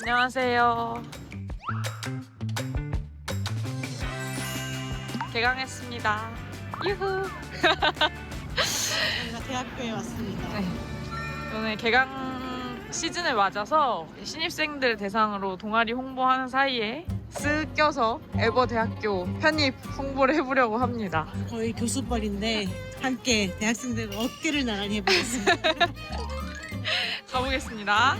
안녕하세요. 개강했습니다. 유후. 저희가 대학교에 왔습니다. 네. 오늘 개강 시즌을 맞아서 신입생들 대상으로 동아리 홍보하는 사이에 쓱 껴서 에버 대학교 편입 홍보를 해보려고 합니다. 거의 교수벌인데 함께 대학생들 어깨를 나란히 해보겠습니다. 가보겠습니다.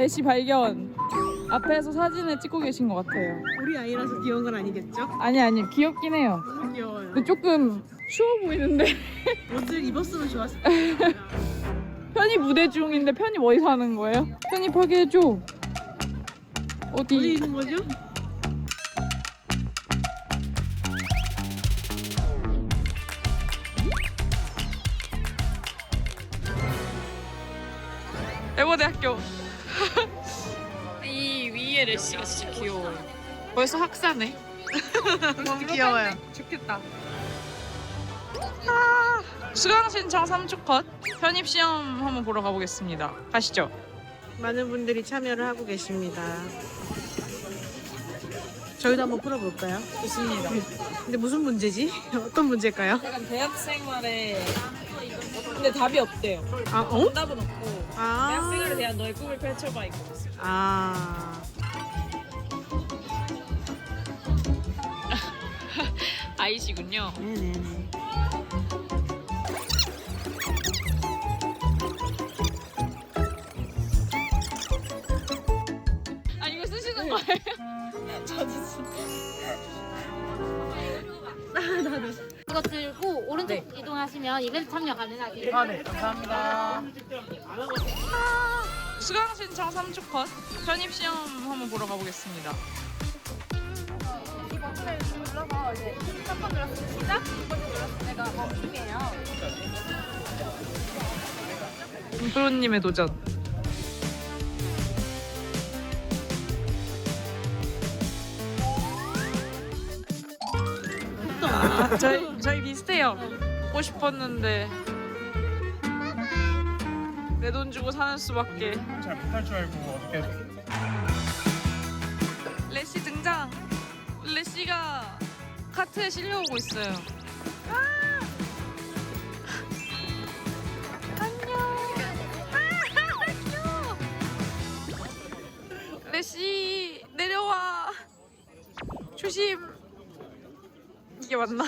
레시 발견. 앞에서 사진을 찍고 계신 것 같아요. 우리 아이라서 귀여운 건 아니겠죠? 아니 아니 귀엽긴 해요. 귀여워요. 근데 조금 추워 보이는데 옷을 입었으면 좋았을 텐데. 편입 무대 중인데 편입 어디서 하는 거예요? 편입하게 해줘. 어디 어디? 있는 거죠? 에버대학교. 이 위에 레시가 진짜 귀여워요. 벌써 학사네. 너무 귀여워요. 좋겠다. 아, 수강 신청 3초 컷. 편입 시험 한번 보러 가보겠습니다. 가시죠. 많은 분들이 참여를 하고 계십니다. 저희도 한번 풀어볼까요? 좋습니다. 근데 무슨 문제지? 어떤 문제일까요? 약간 대학 생활에 근데 답이 없대요. 아, 어? 정답은 없고 아. 대학 생활에 대한 너의 꿈을 펼쳐봐 이거. 아. 아이시군요. 네네네. 오른쪽 이동하시면 이벤트 참여 가능하세요. 아 네, 감사합니다. 수강 신청 3초 컷. 편입 시험 한번 보러 가보겠습니다. 이 버튼을 눌러서 이제 3번 눌렀으면 시작, 2번 눌렀으면 내가 멈춤이에요. 프로님의 도전. 아, 저희 저희 비슷해요. 먹고 싶었는데 내 돈 주고 사는 수밖에. 잘 못할 줄 알고 어떻게 레시 등장. 레시가 카트에 실려오고 있어요. 아! 안녕. 아, 귀여워. 레시 내려와. 조심. 이게 맞나?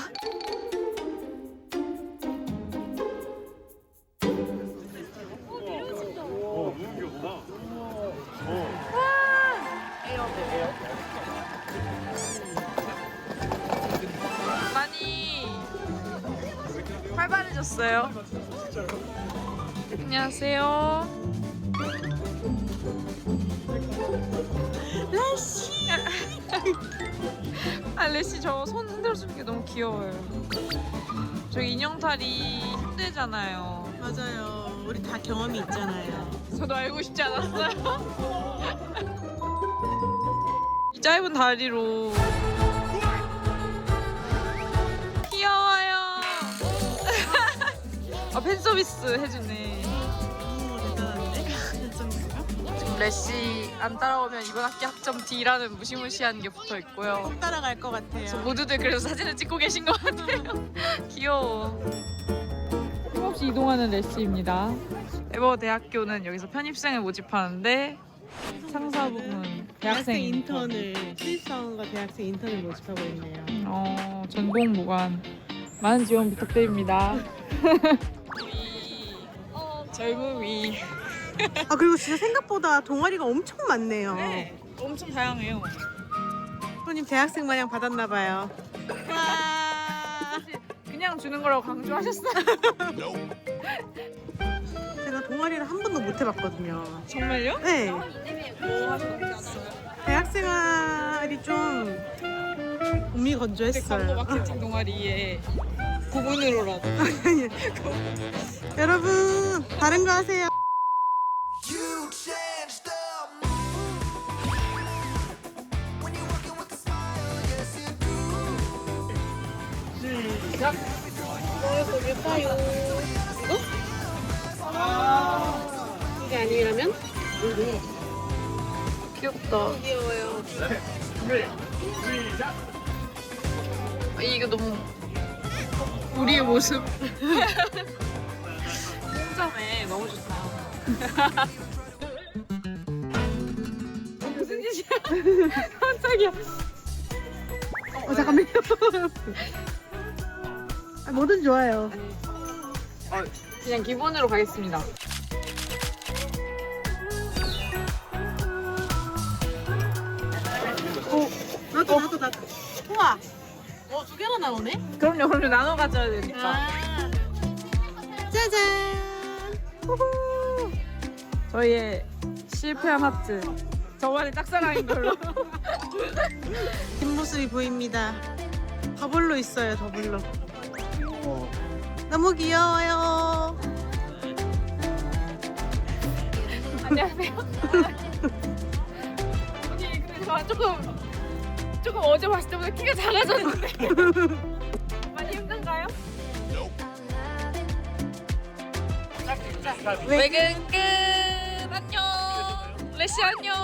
많이 활발해졌어요. 안녕하세요. 레시. 아 레시 저손 흔들어주는 게 너무 귀여워요. 저 인형탈이 힘들잖아요. 맞아요. 우리 다 경험이 있잖아요. 저도 알고 싶지 않았어요. 이 짧은 다리로 귀여워요. 아 팬 서비스 해주네. 레시 안 따라오면 이번 학기 학점 D라는 무시무시한 게 붙어 있고요. 꼭 따라갈 것 그래서 같아요. 모두들 그래서 사진을 찍고 계신 것 같아요. 귀여워. 힘없이 이동하는 레시입니다. 에버 대학교는 여기서 편입생을 모집하는데 상사 부분 대학생 인턴을 수입사원과 대학생 인턴을 모집하고 있네요. 어, 전공 무관 많은 지원 부탁드립니다. 위 젊은 위. 아 그리고 진짜 생각보다 동아리가 엄청 많네요. 네, 엄청 다양해요. 프로님 대학생 마냥 받았나 봐요. 와. 그냥 주는 거라고 강조하셨어요. 제가 동아리를 한 번도 못 해봤거든요. 정말요? 네. 대학생활이 좀 몸이 광고 건조했어요. 마케팅 동아리에 부분으로라도. 아니, 여러분 다른 거 하세요. 뭘 고를까요? 이거? 이게 아니라면? 귀엽다. 귀여워요. 아, 이게 너무 우리의 모습. 혼자매 너무 좋다. 무슨 짓이야? 깜짝이야. 어 잠깐만요. 아, 뭐든 좋아요. 어, 그냥 기본으로 가겠습니다. 나도 나도 나도. 우와. 어 두 개나 나오네. 그럼요, 그럼요. 나눠 가져야 되니까. 아. 짜잔. 저희의 실패한 하트. 저번에 짝사랑인 걸로. 뒷모습이 보입니다. 더블로 있어요, 더블로. 너무 귀여워요. 안녕하세요. 언니, 근데 저 조금 조금 어제 봤을 때보다 키가 작아졌는데. 많이 힘든가요? 외근 끝. 안녕. 레시 안녕.